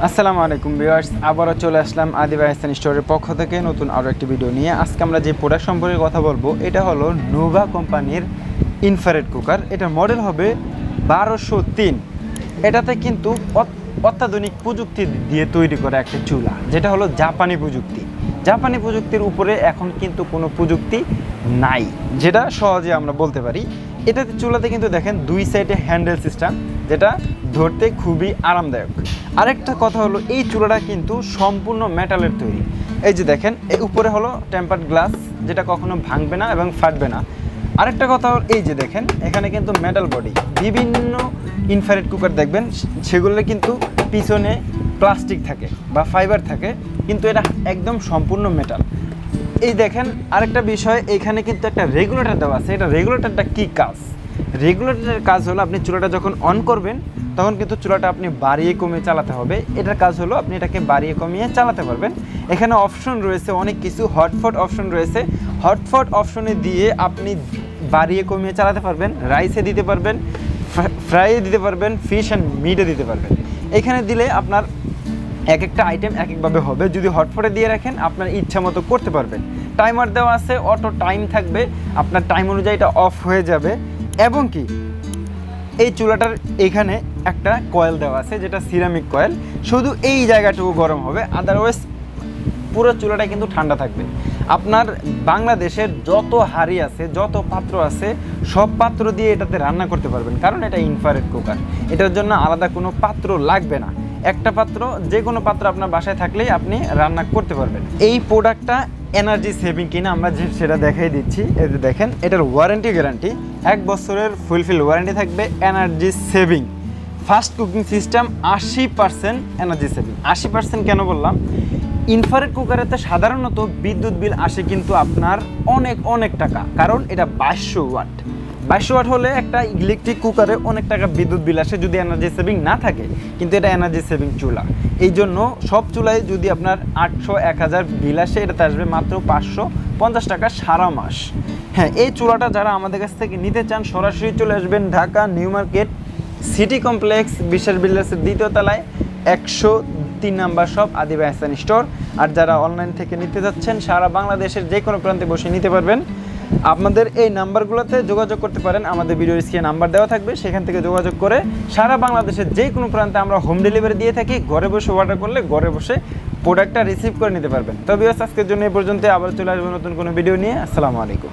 আসসালামু আলাইকুম ভিউয়ার্স, আবারও চলে আসলাম আদিবাই ইস্তান স্টোরের পক্ষ থেকে নতুন আরও একটি ভিডিও নিয়ে। আজকে আমরা যে প্রোডাক্ট সম্পর্কে কথা বলব, এটা হলো নোভা কোম্পানির ইনফারেড কুকার এটার মডেল হবে বারোশো তিন। এটাতে কিন্তু অত- অত্যাধুনিক প্রযুক্তি দিয়ে তৈরি করা একটা চুলা, যেটা হলো জাপানি প্রযুক্তি। জাপানি প্রযুক্তির উপরে এখন কিন্তু কোনো প্রযুক্তি নাই, যেটা সহজে আমরা বলতে পারি। এটাতে চুলাতে কিন্তু দেখেন দুই সাইডে হ্যান্ডেল সিস্টেম যেটা ধরতে খুবই আরামদায়ক। আরেকটা কথা হলো, এই চুলাটা কিন্তু সম্পূর্ণ মেটালের তৈরি। এই যে দেখেন, এই উপরে হলো টেম্পার্ড গ্লাস যেটা কখনো ভাঙবে না এবং ফাটবে না। আরেকটা কথা হলো, এই যে দেখেন, এখানে কিন্তু মেটাল বডি বিভিন্ন ইনফ্রারেড কুকার দেখবেন, সেগুলো কিন্তু পিছনে প্লাস্টিক থাকে বা ফাইবার থাকে, কিন্তু এটা একদম সম্পূর্ণ মেটাল এই দেখেন, আরেকটা বিষয়, এখানে কিন্তু একটা রেগুলেটর দেওয়া আছে। এটা রেগুলেটরটা কি কাজ? রেগুলেটরের কাজ হলো, আপনি চুলাটা যখন অন করবেন, তখন কিন্তু চুলাটা আপনি বাড়িয়ে কমিয়ে চালাতে হবে। এটার কাজ হলো, আপনি এটাকে বাড়িয়ে কমিয়ে চালাতে পারবেন। এখানে অপশন রয়েছে অনেক কিছু হটফট অপশন রয়েছে। হটফট অপশনে দিয়ে আপনি বাড়িয়ে কমিয়ে চালাতে পারবেন রাইসে দিতে পারবেন ফ্রাইয়ে দিতে পারবেন ফিশ অ্যান্ড মিটে দিতে পারবেন। এখানে দিলে আপনার এক একটা আইটেম এক একভাবে হবে। যদি হটফটে দিয়ে রাখেন, আপনার ইচ্ছা মতো করতে পারবেন। টাইমার দেওয়া আছে, অটো টাইম থাকবে। আপনার টাইম অনুযায়ী এটা অফ হয়ে যাবে। এবং কি? এই চুলাটার এখানে একটা কয়েল দেওয়া আছে, যেটা সিরামিক কয়েল শুধু এই জায়গাটুকু গরম হবে আদারওয়াইজ পুরো চুলাটা কিন্তু ঠান্ডা থাকবে। আপনার বাংলাদেশের যত হাড়ি আছে, যত পাত্র আছে, সব পাত্র দিয়ে এটাতে রান্না করতে পারবেন, কারণ এটা ইনফ্রারেড কুকার এটার জন্য আলাদা কোনো পাত্র লাগবে না। একটা পাত্র যে কোনো পাত্র আপনার বাসায় থাকলেই আপনি রান্না করতে পারবেন। এই প্রোডাক্টটা এনার্জি সেভিং কিনা আমরা যে সেটা দেখাই দিচ্ছি। এই যে দেখেন, এটার ওয়ারেন্টি গ্যারান্টি এক বছরের ফুলফিল ওয়ারেন্টি থাকবে energy saving fast cooking system আশি পার্সেন্ট এনার্জি সেভিং আশি পার্সেন্ট কেন বললাম? ইনফ্রারেড কুকারেতে সাধারণত বিদ্যুৎ বিল আসে কিন্তু আপনার অনেক অনেক টাকা। কারণ এটা বাইশশো ওয়াট। বাইশশো ওয়াট হলে একটা ইলেকট্রিক কুকারে অনেক টাকা বিদ্যুৎ বিল আসে যদি এনার্জি সেভিং না থাকে। কিন্তু এটা এনার্জি সেভিং চুলা। এই জন্য সব চুলায় যদি আপনার আটশো, এক হাজার বিল আসে, এটাতে আসবে মাত্র পাঁচশো পঞ্চাশ টাকা সারা মাস। হ্যাঁ এই চুলাটা যারা আমাদের কাছ থেকে নিতে চান, সরাসরি চলে আসবেন Dhaka New Market, City Complex, Biswas বিল্ডার্সের দ্বিতীয় তলায়, একশো তিন নাম্বার আদিবাই হাসান স্টোর। আর যারা অনলাইন থেকে নিতে যাচ্ছেন, সারা বাংলাদেশের যে কোনো প্রান্তে বসে নিতে পারবেন। আপনাদের এই নাম্বারগুলোতে যোগাযোগ করতে পারেন। আমাদের ভিডিও স্ক্রিনে নাম্বার দেওয়া থাকবে। সেখান থেকে যোগাযোগ করে সারা বাংলাদেশের যে কোনো প্রান্তে আমরা হোম ডেলিভারি দিয়ে থাকি। ঘরে বসে অর্ডার করলে ঘরে বসে প্রোডাক্টটা রিসিভ করে নিতে পারবেন। তবে আজকের জন্য এই পর্যন্ত আবার চলে আসব নতুন কোনো ভিডিও নিয়ে। আসসালামু আলাইকুম।